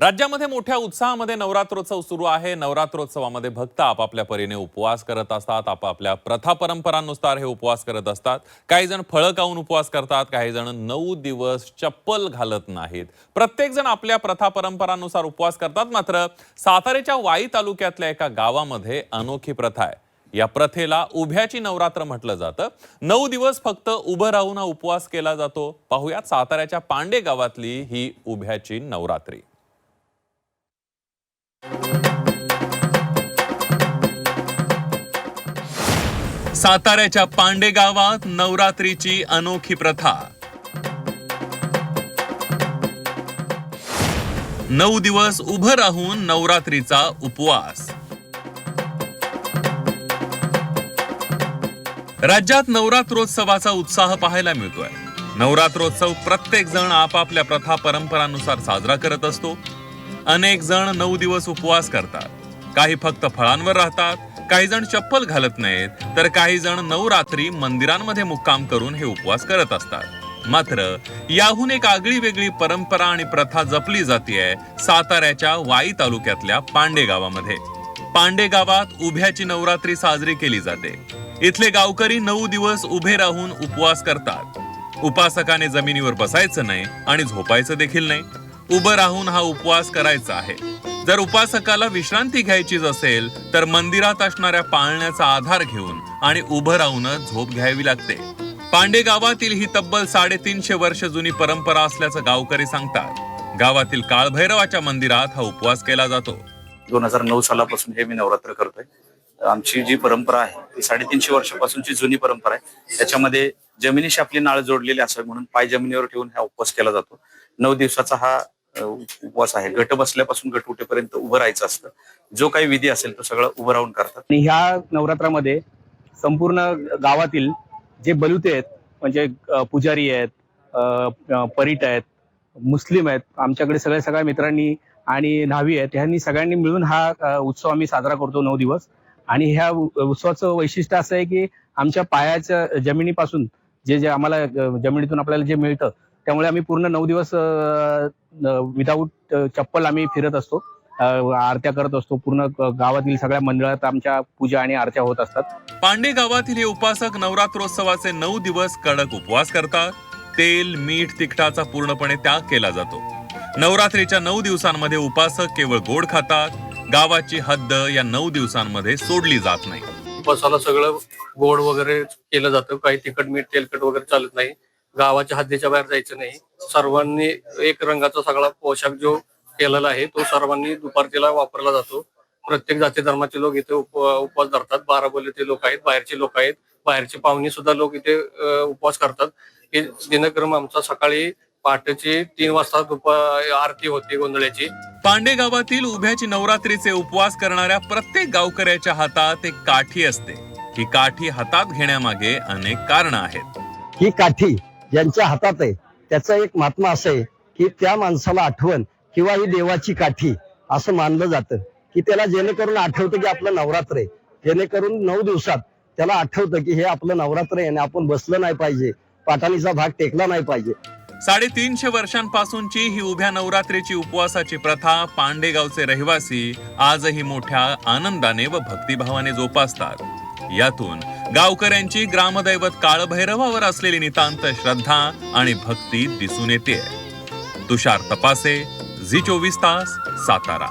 राज्यामध्ये मोठ्या उत्साहामध्ये नवरात्रोत्सव सुरू आहे. नवरात्रोत्सवामध्ये भक्त आपापल्या परीने उपवास करत असतात. आपापल्या प्रथा परंपरांनुसार हे उपवास करत असतात. काही जण फळं खाऊन उपवास करतात. काही जण नऊ दिवस चप्पल घालत नाहीत. प्रत्येक जण आपल्या प्रथा परंपरांनुसार उपवास करतात. मात्र साताऱ्याच्या वाई तालुक्यातल्या एका गावामध्ये अनोखी प्रथा आहे. या प्रथेला उभ्याची नवरात्र म्हटलं जातं. नऊ दिवस फक्त उभं राहून हा उपवास केला जातो. पाहुयात साताऱ्याच्या पांडे गावातली ही उभ्याची नवरात्री. साताऱ्याच्या पांडे गावात नवरात्रीची अनोखी प्रथा. नऊ दिवस उभं राहून नवरात्रीचा उपवास. राज्यात नवरात्रोत्सवाचा उत्साह पाहायला मिळतोय. नवरात्रोत्सव प्रत्येक जण आपापल्या प्रथा परंपरांनुसार साजरा करत असतो. अनेक जण नऊ दिवस उपवास करतात. काही फक्त फळांवर राहतात काही जण चप्पल घालत नाहीत तर काही जण नवरात्री मंदिरांमध्ये मुक्काम करून हे उपवास करत असतात. मात्र याहून एक आगळी वेगळी परंपरा आणि प्रथा जपली जातीये साताऱ्याच्या वाई तालुक्यातल्या पांडे गावामध्ये. पांडे गावात उभ्याची नवरात्री साजरी केली जाते. इथले गावकरी नऊ दिवस उभे राहून उपवास करतात. उपासकाने जमिनीवर बसायचं नाही आणि झोपायचं देखील नाही. उभं राहून हा उपवास करायचा आहे. जर उपासकाला विश्रांती घ्यायचीच असेल तर मंदिरात असणाऱ्या पाळण्याचा आधार घेऊन आणि उभं राहूनच झोप घ्यावी लागते. पांडे गावातील ही तब्बल साडेतीनशे वर्ष जुनी परंपरा असल्याचं गावकरी सांगतात. गावातील काळभैरवाच्या मंदिरात हा उपवास केला जातो. दोन हजार नऊ सालापासून हे मी नवरात्र करतोय. आमची जी परंपरा आहे ती साडेतीनशे वर्षापासूनची जुनी परंपरा आहे. त्याच्यामध्ये जमिनीशी आपली नाळ जोडलेली असावी म्हणून पाय जमिनीवर ठेवून हा उपवास केला जातो. नऊ दिवसाचा हा उपवास आहे. गट बसल्यापासून गट उठेपर्यंत उभं राहायचं असतं. जो काही विधी असेल तो सगळं उभं राहून करतात. आणि ह्या नवरात्रामध्ये संपूर्ण गावातील जे बलुते आहेत म्हणजे पुजारी आहेत परीट आहेत मुस्लिम आहेत आमच्याकडे सगळ्या सगळ्या मित्रांनी आणि न्हावी आहेत ह्यांनी सगळ्यांनी मिळून हा उत्सव आम्ही साजरा करतो नऊ दिवस. आणि ह्या उत्सवाचं वैशिष्ट्य असं आहे की आमच्या पायाच्या जमिनीपासून जे जे आम्हाला जमिनीतून आपल्याला जे मिळतं त्यामुळे आम्ही पूर्ण नऊ दिवस विदाऊट चप्पल आम्ही फिरत असतो. आरत्या करत असतो. पूर्ण गावातील सगळ्या मंडळात आमच्या पूजा आणि आरत्या होत असतात. पांडे गावातील हे उपासक नवरात्रोत्सवाचे नऊ दिवस कडक उपवास करतात. तेल मीठ तिखटाचा पूर्णपणे त्याग केला जातो. नवरात्रीच्या नऊ दिवसांमध्ये उपासक केवळ गोड खातात. गावाची हद्द या नऊ दिवसांमध्ये सोडली जात नाही. उपासाला सगळं गोड वगैरे केलं जातं. काही तिखट मीठ तेलकट वगैरे चालत नाही. गावाच्या हद्दीच्या बाहेर जायचं नाही. सर्वांनी एक रंगाचा सगळा पोशाख जो केलेला आहे तो सर्वांनी दुपारतीला वापरला जातो. प्रत्येक जाती धर्माचे लोक इथे उप- उपवास धरतात. बाराबोलीचे लोक आहेत बाहेरचे लोक आहेत. बाहेरचे पाहुणे सुद्धा लोक इथे उपवास करतात. हे दिनक्रम आमचा सकाळी पहाटेची तीन वाजता दुपार आरती होते गोंधळ्याची पांडे गावातील उभ्याची नवरात्रीचे उपवास करणाऱ्या प्रत्येक गावकऱ्याच्या हातात एक काठी असते. ही काठी हातात घेण्यामागे अनेक कारण आहेत. ही काठी ज्यांच्या हातात आहे त्याचा एक महात्मा असं आहे की त्या माणसाला आठवण किंवा ही देवाची काठी असं मानलं जातं. की त्याला जेणेकरून आठवतं की आपलं नवरात्र आहे. जेणेकरून नऊ दिवसात त्याला आठवतं की हे आपलं नवरात्र आहे आणि आपण बसलं नाही पाहिजे पाठाणीचा भाग टेकला नाही पाहिजे. साडेतीनशे वर्षांपासूनची ही उभ्या नवरात्रीची उपवासाची प्रथा पांडेगावचे रहिवासी आजही मोठ्या आनंदाने व भक्तिभावाने जोपासतात. यातून गावकऱ्यांची ग्रामदैवत काळभैरवावर असलेली नितांत श्रद्धा आणि भक्ती दिसून येते तुषार तपासे झी चोवीस तास सातारा.